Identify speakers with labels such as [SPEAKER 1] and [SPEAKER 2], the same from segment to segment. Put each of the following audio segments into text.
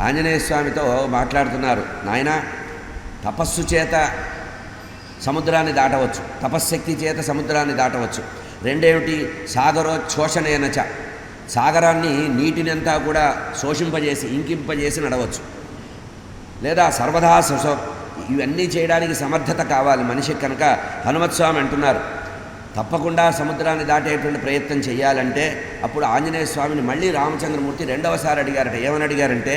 [SPEAKER 1] ఆంజనేయ స్వామితో మాట్లాడుతున్నారు. నాయన తపస్సు చేత సముద్రాన్ని దాటవచ్చు. తపశ్శక్తి చేత సముద్రాన్ని దాటవచ్చు. రెండేమిటి? సాగరోచ్ఛోషణేనచ సాగరాన్ని నీటినంతా కూడా శోషింపజేసి ఇంకింపజేసి నడవచ్చు. లేదా సర్వదా సుస ఇవన్నీ చేయడానికి సమర్థత కావాలి. మనిషికి కనుక హనుమత్స్వామి అంటున్నారు. తప్పకుండా సముద్రాన్ని దాటేటువంటి ప్రయత్నం చేయాలంటే అప్పుడు ఆంజనేయ స్వామిని మళ్ళీ రామచంద్రమూర్తి రెండవసారి అడిగారట. ఏమని అడిగారంటే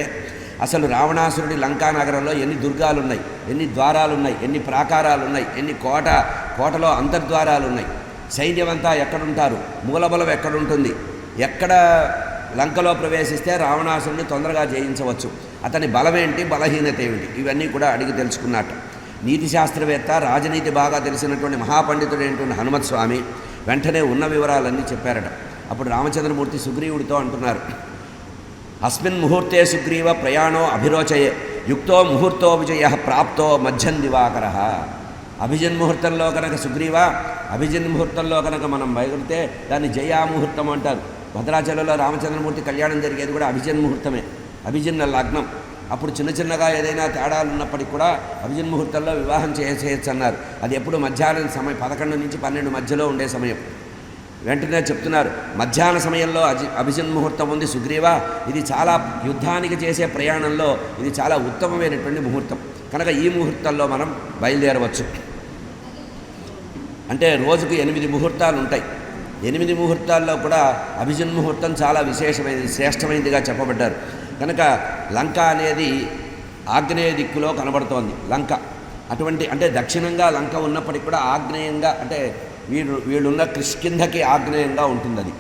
[SPEAKER 1] అసలు రావణాసురుడి లంకా నగరంలో ఎన్ని దుర్గాలు ఉన్నాయి ఎన్ని ద్వారాలు ఉన్నాయి ఎన్ని ప్రాకారాలు ఉన్నాయి ఎన్ని కోట కోటలో అంతర్ద్వారాలు ఉన్నాయి సైన్యమంతా ఎక్కడుంటారు మూలబలం ఎక్కడుంటుంది ఎక్కడ లంకలో ప్రవేశిస్తే రావణాసురుడిని తొందరగా జయించవచ్చు అతని బలమేంటి బలహీనత ఏమిటి ఇవన్నీ కూడా అడిగి తెలుసుకున్నట్టు నీతి శాస్త్రవేత్త రాజనీతి బాగా తెలిసినటువంటి మహాపండితుడైనటువంటి హనుమత్ స్వామి వెంటనే ఉన్న వివరాలన్నీ చెప్పారట. అప్పుడు రామచంద్రమూర్తి సుగ్రీవుడితో అంటున్నారు. అస్మిన్ ముహూర్తే సుగ్రీవ ప్రయాణో అభిరోచయే యుక్తో ముహూర్తో విజయ ప్రాప్తో మధ్యం దివాకర. అభిజన్ ముహూర్తంలో కనుక సుగ్రీవ అభిజన్ ముహూర్తంలో కనుక మనం బయలుడితే దాన్ని జయాముహూర్తం అంటారు. భద్రాచలంలో రామచంద్రమూర్తి కళ్యాణం జరిగేది కూడా అభిజన్ ముహూర్తమే. అభిజన్న లగ్నం. అప్పుడు చిన్న చిన్నగా ఏదైనా తేడాలు ఉన్నప్పటికీ కూడా అభిజన్ ముహూర్తంలో వివాహం చేసేయచ్చు అన్నారు. అది ఎప్పుడు మధ్యాహ్నం సమయం పదకొండు నుంచి పన్నెండు మధ్యలో ఉండే సమయం. వెంటనే చెప్తున్నారు మధ్యాహ్న సమయంలో అజి అభిజన్ ముహూర్తం ఉంది సుగ్రీవ ఇది చాలా యుద్ధానికి చేసే ప్రయాణంలో ఇది చాలా ఉత్తమమైనటువంటి ముహూర్తం. కనుక ఈ ముహూర్తంలో మనం బయలుదేరవచ్చు. అంటే రోజుకు ఎనిమిది ముహూర్తాలు ఉంటాయి. ఎనిమిది ముహూర్తాల్లో కూడా అభిజన్ ముహూర్తం చాలా విశేషమైనది శ్రేష్టమైనదిగా చెప్పబడ్డారు. కనుక లంక అనేది ఆగ్నేయ దిక్కులో కనబడుతోంది. లంక. అటువంటి అంటే దక్షిణంగా లంక ఉన్నప్పటికీ కూడా ఆగ్నేయంగా అంటే వీళ్ళు వీళ్ళున్న కిష్కింధకి ఆగ్నేయంగా ఉంటుంది అది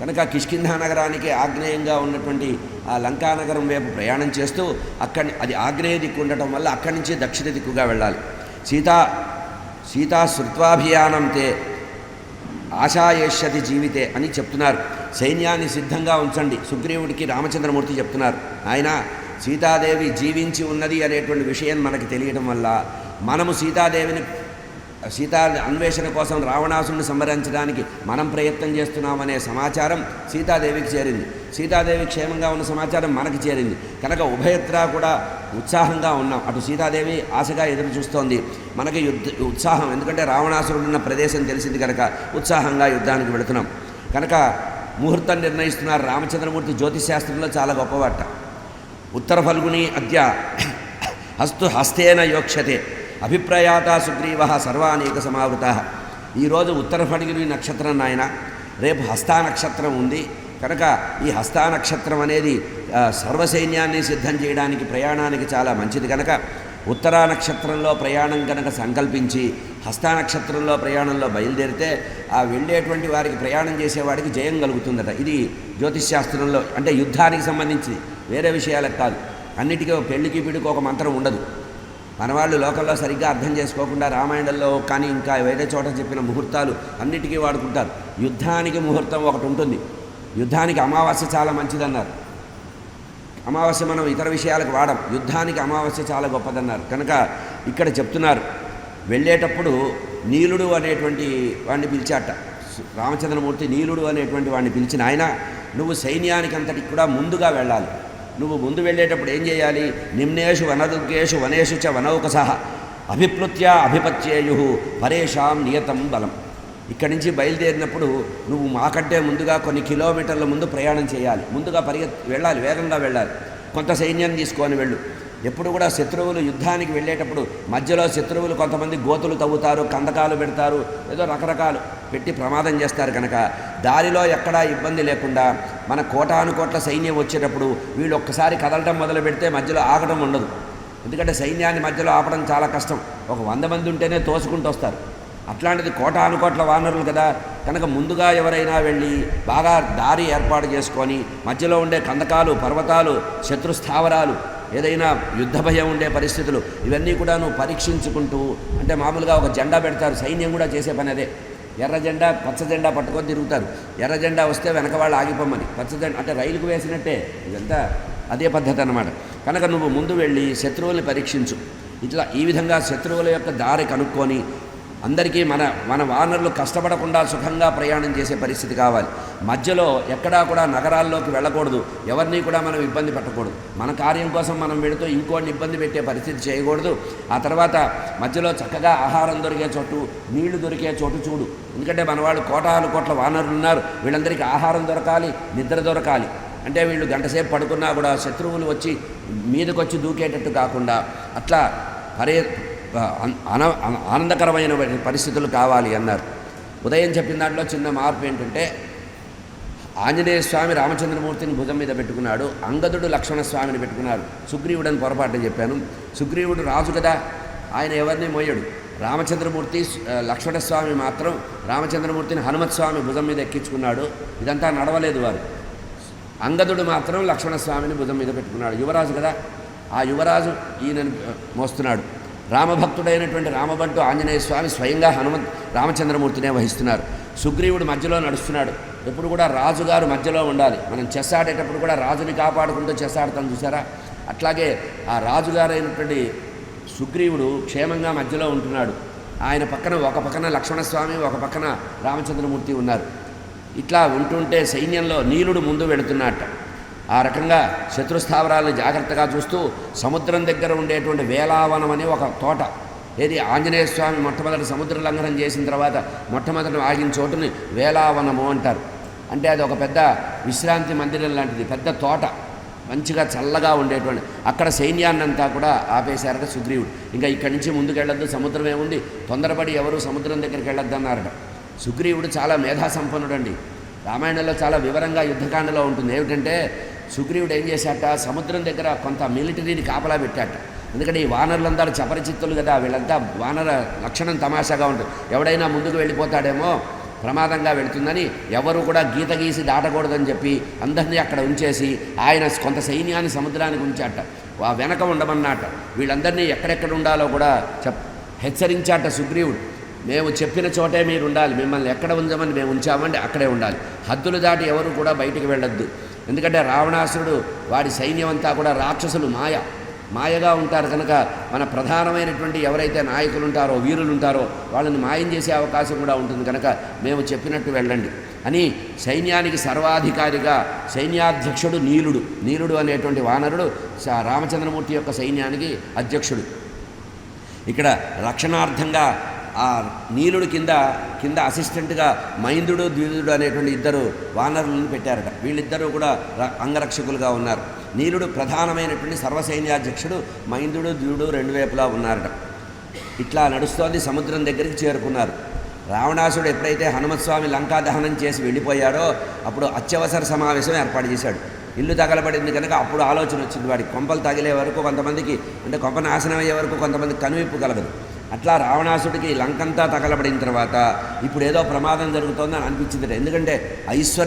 [SPEAKER 1] కనుక కిష్కింధ నగరానికి ఆగ్నేయంగా ఉన్నటువంటి ఆ లంకా నగరం వైపు ప్రయాణం చేస్తూ అక్కడి అది ఆగ్నేయ దిక్కు ఉండటం వల్ల అక్కడి నుంచి దక్షిణ దిక్కుగా వెళ్ళాలి. సీతా సీతా శృత్వాభియానం తే ఆశాయేష్యతి జీవితే అని చెప్తున్నారు. సైన్యాన్ని సిద్ధంగా ఉంచండి. సుగ్రీవుడికి రామచంద్రమూర్తి చెప్తున్నారు. ఆయన సీతాదేవి జీవించి ఉన్నది అనేటువంటి విషయం మనకి తెలియడం వల్ల మనము సీతాదేవిని సీతా అన్వేషణ కోసం రావణాసుని సంహరించడానికి మనం ప్రయత్నం చేస్తున్నామనే సమాచారం సీతాదేవికి చేరింది. సీతాదేవి క్షేమంగా ఉన్న సమాచారం మనకి చేరింది. కనుక ఉభయత్రా కూడా ఉత్సాహంగా ఉన్నాం. అటు సీతాదేవి ఆశగా ఎదురు చూస్తోంది. మనకి యుద్ధ ఉత్సాహం ఎందుకంటే రావణాసురుడు ఉన్న ప్రదేశం తెలిసింది కనుక ఉత్సాహంగా యుద్ధానికి వెళుతున్నాం. కనుక ముహూర్తం నిర్ణయిస్తున్నారు. రామచంద్రమూర్తి జ్యోతిశాస్త్రంలో చాలా గొప్పవాట. ఉత్తర ఫల్గుని అద్య హస్తు హస్తేన యోక్షతే అభిప్రాయాత సుగ్రీవ సర్వానేక సమావృత. ఈరోజు ఉత్తర ఫల్గుని నక్షత్రం నాయన. రేపు హస్తా నక్షత్రం ఉంది. కనుక ఈ హస్తా నక్షత్రం అనేది సర్వసైన్యాన్ని సిద్ధం చేయడానికి ప్రయాణానికి చాలా మంచిది. కనుక ఉత్తరా నక్షత్రంలో ప్రయాణం కనుక సంకల్పించి హస్తా నక్షత్రంలో ప్రయాణంలో బయలుదేరితే ఆ వెళ్ళేటువంటి వారికి ప్రయాణం చేసేవాడికి జయం కలుగుతుందట. ఇది జ్యోతిష్శాస్త్రంలో అంటే యుద్ధానికి సంబంధించి వేరే విషయాలకు కాదు. అన్నిటికీ పెళ్ళికి పిడికి ఒక మంత్రం ఉండదు. మనవాళ్ళు లోకల్లో సరిగ్గా అర్థం చేసుకోకుండా రామాయణంలో కానీ ఇంకా వేరే చోట చెప్పిన ముహూర్తాలు అన్నిటికీ వాడుకుంటారు. యుద్ధానికి ముహూర్తం ఒకటి ఉంటుంది. యుద్ధానికి అమావాస్య చాలా మంచిదన్నారు. అమావాస్య మనం ఇతర విషయాలకు వాడం. యుద్ధానికి అమావాస్య చాలా గొప్పదన్నారు. కనుక ఇక్కడ చెప్తున్నారు వెళ్ళేటప్పుడు నీలుడు అనేటువంటి వాడిని పిలిచాట. రామచంద్రమూర్తి నీలుడు అనేటువంటి వాడిని పిలిచిన ఆయన నువ్వు సైన్యానికి అంతటికి కూడా ముందుగా వెళ్ళాలి. నువ్వు ముందు వెళ్ళేటప్పుడు ఏం చేయాలి? నిమ్నేషు వనదుర్గేషు వనేషు చ వనౌకసహ. అభిప్లుత్య అభిపత్యేయు పరేషాం నియతం బలం. ఇక్కడి నుంచి బయలుదేరినప్పుడు నువ్వు మాకంటే ముందుగా కొన్ని కిలోమీటర్ల ముందు ప్రయాణం చేయాలి. ముందుగా పరిగెత్ వెళ్ళాలి వేగంగా వెళ్ళాలి. కొంత సైన్యాన్ని తీసుకొని వెళ్ళు. ఎప్పుడు కూడా శత్రువులు యుద్ధానికి వెళ్ళేటప్పుడు మధ్యలో శత్రువులు కొంతమంది గోతులు తవ్వుతారు కందకాలు పెడతారు ఏదో రకరకాలు పెట్టి ప్రమాదం చేస్తారు కనుక. దారిలో ఎక్కడా ఇబ్బంది లేకుండా మన కోటానుకోట్ల సైన్యం వచ్చేటప్పుడు వీళ్ళు ఒక్కసారి కదలటం మొదలు పెడితే మధ్యలో ఆగటం ఉండదు. ఎందుకంటే సైన్యాన్ని మధ్యలో ఆపడం చాలా కష్టం. ఒక వంద మంది ఉంటేనే తోసుకుంటూ వస్తారు. అట్లాంటిది కోటాను కోట్ల వానరులు కదా. కనుక ముందుగా ఎవరైనా వెళ్ళి బాగా దారి ఏర్పాటు చేసుకొని మధ్యలో ఉండే కందకాలు పర్వతాలు శత్రు స్థావరాలు ఏదైనా యుద్ధ భయం ఉండే పరిస్థితులు ఇవన్నీ కూడా నువ్వు పరీక్షించుకుంటూ అంటే మామూలుగా ఒక జెండా పెడతారు సైన్యం కూడా చేసే పని అదే. ఎర్ర జెండా పచ్చ జెండా పట్టుకొని తిరుగుతారు. ఎర్ర జెండా వస్తే వెనక వాళ్ళు ఆగిపోమని. పచ్చ జెండా అంటే రైలుకు వేసినట్టే. ఇదంతా అదే పద్ధతి అనమాట కనుక నువ్వు ముందు వెళ్ళి శత్రువుల్ని పరీక్షించు. ఇట్లా ఈ విధంగా శత్రువుల యొక్క దారి కనుక్కొని అందరికీ మన మన వానరులు కష్టపడకుండా సుఖంగా ప్రయాణం చేసే పరిస్థితి కావాలి. మధ్యలో ఎక్కడా కూడా నగరాల్లోకి వెళ్ళకూడదు. ఎవరిని కూడా మనం ఇబ్బంది పెట్టకూడదు. మన కార్యం కోసం మనం వెళుతూ ఇంకోటిని ఇబ్బంది పెట్టే పరిస్థితి చేయకూడదు. ఆ తర్వాత మధ్యలో చక్కగా ఆహారం దొరికే చోటు నీళ్ళు దొరికే చోటు చూడు. ఎందుకంటే మన వాళ్ళు కోటాలు కోట్ల వానరులు ఉన్నారు. వీళ్ళందరికీ ఆహారం దొరకాలి నిద్ర దొరకాలి. అంటే వీళ్ళు గంటసేపు పడుకున్నా కూడా శత్రువులు వచ్చి మీదకొచ్చి దూకేటట్టు కాకుండా అట్లా పరే ఆనందకరమైన పరిస్థితులు కావాలి అన్నారు. ఉదయం చెప్పిన దాంట్లో చిన్న మార్పు ఏంటంటే ఆంజనేయ స్వామి రామచంద్రమూర్తిని భుజం మీద పెట్టుకున్నాడు అంగదుడు లక్ష్మణ స్వామిని పెట్టుకున్నాడు సుగ్రీవుడని పొరపాటు చెప్పాను. సుగ్రీవుడు రాజు కదా ఆయన ఎవరిని మోయడు రామచంద్రమూర్తి ఆ, లక్ష్మణస్వామి మాత్రం రామచంద్రమూర్తిని హనుమత్ స్వామి భుజం మీద ఎక్కించుకున్నాడు. ఇదంతా నడవలేదు వారు. అంగదుడు మాత్రం లక్ష్మణస్వామిని భుజం మీద పెట్టుకున్నాడు. యువరాజు కదా ఆ యువరాజు ఈయనను మోస్తున్నాడు. రామభక్తుడైనటువంటి రామభట్టు ఆంజనేయ స్వామి స్వయంగా హనుమంత్ రామచంద్రమూర్తినే వహిస్తున్నారు. సుగ్రీవుడు మధ్యలో నడుస్తున్నాడు. ఎప్పుడు కూడా రాజుగారు మధ్యలో ఉండాలి. మనం చెస్ ఆడేటప్పుడు కూడా రాజుని కాపాడుకుంటూ చెస్ ఆడతాం చూసారా? అట్లాగే ఆ రాజుగారైనటువంటి సుగ్రీవుడు క్షేమంగా మధ్యలో ఉంటున్నాడు. ఆయన పక్కన ఒక పక్కన లక్ష్మణస్వామి ఒక పక్కన రామచంద్రమూర్తి ఉన్నారు. ఇట్లా ఉంటుంటే సైన్యంలో నీలుడు ముందు వెళుతున్నట్ట. ఆ రకంగా శత్రుస్థావరాలను జాగ్రత్తగా చూస్తూ సముద్రం దగ్గర ఉండేటువంటి వేలావనం అని ఒక తోట. ఏది ఆంజనేయ స్వామి మొట్టమొదటి సముద్ర లంఘనం చేసిన తర్వాత మొట్టమొదటి ఆగిన చోటుని వేలావనము అంటారు. అంటే అది ఒక పెద్ద విశ్రాంతి మందిరం లాంటిది పెద్ద తోట. మంచిగా చల్లగా ఉండేటువంటి. అక్కడ సైన్యాన్నంతా కూడా ఆపేశారట సుగ్రీవుడు. ఇంకా ఇక్కడి నుంచి ముందుకు వెళ్ళొద్దు సముద్రం ఏముంది? తొందరపడి ఎవరు సముద్రం దగ్గరికి వెళ్ళొద్దు అన్నారట సుగ్రీవుడు చాలా మేధాసంపన్నుడండి. రామాయణంలో చాలా వివరంగా యుద్ధకాండలో ఉంటుంది. ఏమిటంటే సుగ్రీవుడు ఏం చేశాట? సముద్రం దగ్గర కొంత మిలిటరీని కాపలా పెట్టాట. ఎందుకంటే ఈ వానరులందరూ చపరిచిత్తులు కదా వీళ్ళంతా వానర లక్షణం తమాషాగా ఉంటుంది. ఎవడైనా ముందుకు వెళ్ళిపోతాడేమో ప్రమాదంగా వెళుతుందని ఎవరు కూడా గీత గీసి దాటకూడదని చెప్పి అందరినీ అక్కడ ఉంచేసి ఆయన కొంత సైన్యాన్ని సముద్రానికి ఉంచాట. ఆ వెనక ఉండమన్నట. వీళ్ళందరినీ ఎక్కడెక్కడ ఉండాలో కూడా చెప్ హెచ్చరించాట సుగ్రీవుడు. మేము చెప్పిన చోటే మీరు ఉండాలి మిమ్మల్ని ఎక్కడ ఉంచమని మేము ఉంచామంటే అక్కడే ఉండాలి. హద్దులు దాటి ఎవరు కూడా బయటికి వెళ్ళొద్దు. ఎందుకంటే రావణాసురుడు వాడి సైన్యం అంతా కూడా రాక్షసులు మాయ. మాయగా ఉంటారు కనుక మన ప్రధానమైనటువంటి ఎవరైతే నాయకులు ఉంటారో వీరులు ఉంటారో వాళ్ళని మాయం చేసే అవకాశం కూడా ఉంటుంది కనుక మేము చెప్పినట్టు వెళ్ళండి. అని సైన్యానికి సర్వాధికారిగా సైన్యాధ్యక్షుడు నీలుడు. నీలుడు అనేటువంటి వానరుడు రామచంద్రమూర్తి యొక్క సైన్యానికి అధ్యక్షుడు. ఇక్కడ రక్షణార్థంగా ఆ నీలుడు కింద కింద అసిస్టెంట్గా మైందుడు ద్విదుడు అనేటువంటి ఇద్దరు వానరులను పెట్టారట. వీళ్ళిద్దరూ కూడా ర- అంగరక్షకులుగా ఉన్నారు. నీలుడు ప్రధానమైనటువంటి సర్వసైన్యాధ్యక్షుడు మైందుడు ద్విడు రెండు వైపులా ఉన్నారట. ఇట్లా నడుస్తోంది సముద్రం దగ్గరికి చేరుకున్నారు. రావణాసుడు ఎప్పుడైతే హనుమత్స్వామి లంకా దహనం చేసి వెళ్ళిపోయాడో అప్పుడు అత్యవసర సమావేశం ఏర్పాటు చేశాడు. ఇల్లు తగలబడింది కనుక అప్పుడు ఆలోచన వచ్చింది వాడికి. కొంపలు తగిలే వరకు కొంతమందికి అంటే కొంప నాశనం అయ్యే వరకు కొంతమంది కనువిప్పు కలగదు. అట్లా రావణాసుడికి లంకంతా తగలబడిన తర్వాత ఇప్పుడు ఏదో ప్రమాదం జరుగుతోందని అనిపించింది ఎందుకంటే ఐశ్వర్య